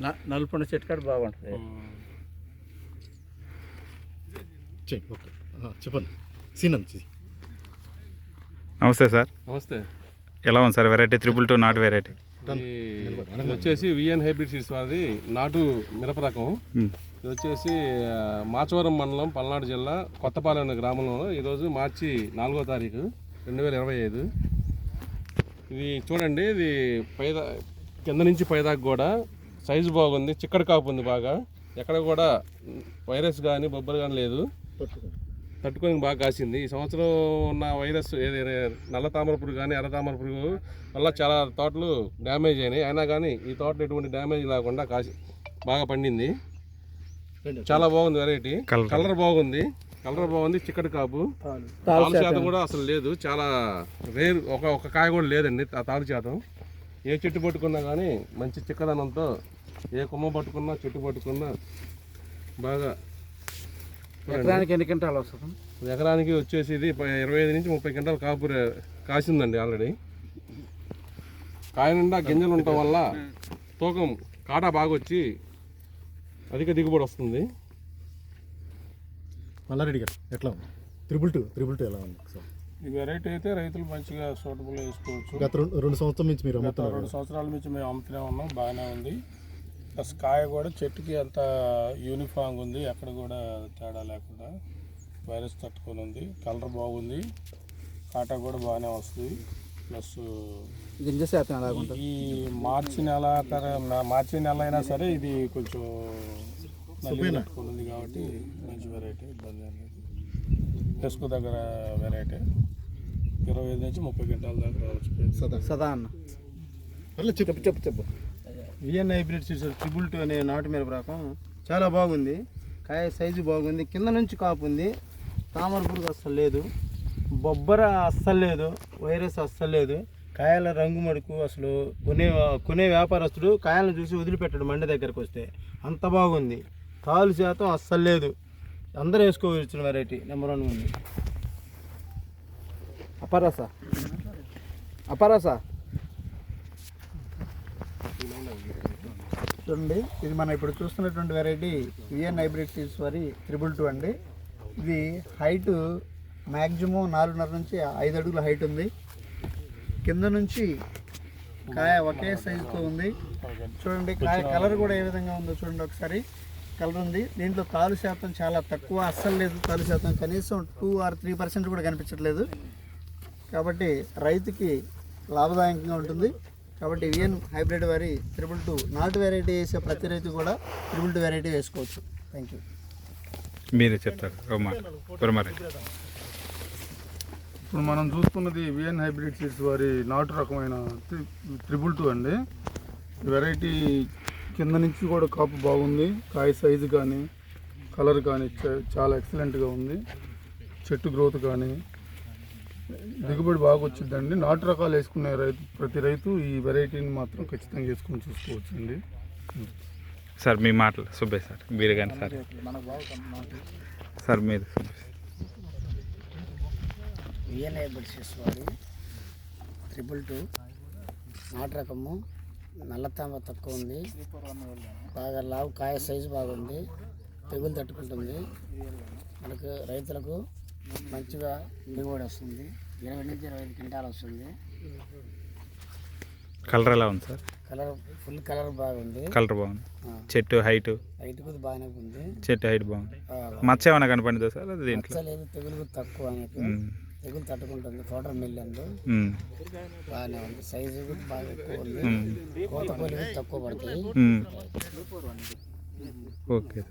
న- నలుపున్న చెట్టు కాడ బాగుంటుంది ఓకే. చెప్పండి. నమస్తే సార్. నమస్తే. ఎలా ఉంది సార్ వెరైటీ? త్రిపుల్ టూ నాట్ వెరైటీ. వచ్చేసి విఎన్ హైబ్రిడ్ సీడ్స్ వారిది నాటు మిరప రకం. ఇది వచ్చేసి మాచవరం మండలం పల్నాడు జిల్లా కొత్తపాలెం అనే గ్రామంలో ఈరోజు మార్చి నాలుగో తారీఖు రెండు వేల ఇరవై ఐదు. ఇది చూడండి ఇది పైదా కింద నుంచి పైదాకా కూడా సైజు బాగుంది చిక్కడి కాపు ఉంది బాగా. ఎక్కడ కూడా వైరస్ కానీ బొబ్బలు కానీ లేదు. తట్టుకొని బాగా కాసింది. ఈ సంవత్సరం ఉన్న వైరస్ ఏది నల్ల తామర పురుగు కానీ ఎర్ర తామర పురుగు వల్ల చాలా తోటలు డ్యామేజ్ అయినాయి. అయినా కానీ ఈ తోటలో ఎటువంటి డ్యామేజ్ లేకుండా కాసి బాగా పండింది. చాలా బాగుంది వెరైటీ. కలర్ బాగుంది. కలర్ బాగుంది చిక్కటి కాపు. తాలు శాతం. కూడా అసలు లేదు. చాలా రేర్ ఒక ఒక కాయ కూడా లేదండి. ఆ తాలు శాతం. ఏ చెట్టు పట్టుకున్నా కానీ మంచి చిక్కదనంతో ఏ కొమ్మ పట్టుకున్నా చెట్టు పట్టుకున్నా బాగా ఎకరానికి ఎన్ని క్వింటాలు వస్తుంది? ఎకరానికి వచ్చేసి ఇది ఇరవై ఐదు నుంచి ముప్పై క్వింటాల కాపు కాసిందండి ఆల్రెడీ. కాయ నిండా గింజలు ఉండటం వల్ల తూకం కాటా బాగా వచ్చి అధిక దిగుబడి వస్తుంది. మల్లారెడ్డి గారు ఎట్లా ఉంది? త్రిబుల్ టూ త్రిబుల్ టూ ఎలా ఉంది? సార్ ఈ వెరైటీ అయితే రైతులు మంచిగా సూటబుల్ వేసుకోవచ్చు. గత రెండు సంవత్సరాల నుంచి మీరు గత అమ్ముతున్నారు రెండు సంవత్సరాల నుంచి మేము అమ్ముతూనే ఉన్నాం బాగానే ఉంది. ప్లస్ కాయ కూడా చెట్టుకి అంత యూనిఫామ్గా ఉంది ఎక్కడ కూడా తేడా లేకుండా వైరస్ తట్టుకొని ఉంది. కలర్ బాగుంది కాటా కూడా బాగానే వస్తుంది. ప్లస్ గింజ శాతం ఎలా ఉంటుంది ఈ మార్చి నెల తర- మార్చి నెల అయినా సరే ఇది కొంచెం నల్లి తట్టుకొని ఉంది కాబట్టి మంచి వెరైటీ ఇబ్బంది అనేది దగ్గర వెరైటీ ఐదు నుంచి ముప్పై గంటల దాకా రావచ్చు సదా. సదా అన్న. పర్లేదు చెప్పు చెప్పు చెప్పు V N hybrid seeds triple two అనే నాటు మిరప రకం చాలా బాగుంది. కాయ సైజు బాగుంది. కింద నుంచి కాపు ఉంది. తామర పురుగు అస్సలు లేదు. బొబ్బర అస్సలు లేదు. వైరస్ అస్సలు లేదు. కాయల రంగు మడుకు అసలు కొనే కొనే వ్యాపారస్తుడు కాయలను చూసి వదిలిపెట్టాడు మండి దగ్గరకు వస్తే. అంత బాగుంది. తాలు శాతం అస్సలు లేదు. అందరూ వేసుకోవచ్చు వెరైటీ నెంబర్ వన్ ఉంది. అపరస అపరస చూడండి ఇది మనం ఇప్పుడు చూస్తున్నటువంటి variety V N hybrid seeds వరి త్రిబుల్ టూ అండి. ఇది హైట్ మ్యాక్సిమం నాలుగున్నర నుంచి ఐదు అడుగుల హైట్ ఉంది. కింద నుంచి కాయ ఒకే సైజుతో ఉంది. చూడండి కాయ కలర్ కూడా ఏ విధంగా ఉందో చూడండి ఒకసారి. కలర్ ఉంది. దీంట్లో తాలు శాతం చాలా తక్కువ అస్సలు లేదు తాలు శాతం. కనీసం టూ ఆర్ త్రీ పర్సెంట్ కూడా కనిపించట్లేదు. కాబట్టి రైతుకి లాభదాయకంగా ఉంటుంది. కాబట్టి విఎన్ హైబ్రిడ్ వారి త్రిబుల్ టూ నాటు వెరైటీ వేసే ప్రతి రైతు కూడా త్రిబుల్ టూ వెరైటీ వేసుకోవచ్చు. థ్యాంక్ యూ మీరే చెప్తారు. ఇప్పుడు మనం చూస్తున్నది విఎన్ హైబ్రిడ్ సీడ్స్ వారి నాటు రకమైన త్రి- త్రిబుల్ టూ అండి. ఈ వెరైటీ కింద నుంచి కూడా కాపు బాగుంది. కాయ సైజు కానీ కలర్ కానీ చ- చాలా ఎక్సలెంట్గా ఉంది. చెట్టు గ్రోత్ కానీ దిగుబడి బాగా వచ్చిందండి. నాటు రకాలు వేసుకునే రైతు ప్రతి రైతు ఈ వెరైటీని మాత్రం ఖచ్చితంగా వేసుకొని చూసుకోవచ్చండి. సార్ మీ మాటలు. సుబ్బయ్య సార్ మీరు కానీ సార్. సార్ మీరు వాడి ట్రిపుల్ టూ. నాటు రకము నల్లతామ తక్కువ ఉంది. బాగా లావు కాయ సైజు బాగుంది. తెగులు తట్టుకుంటుంది. మనకు రైతులకు మంచిగా దిగుబడి వస్తుంది. ఇరవై నుంచి ఇరవై ఐదు క్వింటాలు వస్తుంది. కలర్ ఎలా ఉంది సార్? కలర్ ఫుల్ కలర్ బాగుంది. కలర్ బాగుంది. చెట్టు హైట్? హైట్ కూడా బాగానే ఉంది. చెట్టు హైట్ బాగుంది. మచ్చ ఏమైనా కనపడిందా సార్ అది దీంట్లో? మచ్చలేదు తెగులు కూడా తక్కువ అనేది. తెగులు తట్టుకుంటుంది. ఫోటో మిల్లందు. బాగానే ఉంది. సైజు కూడా బాగా ఎక్కువ ఉంది. కోత తక్కువ పడతాయి. ఉమ్. ఓకే.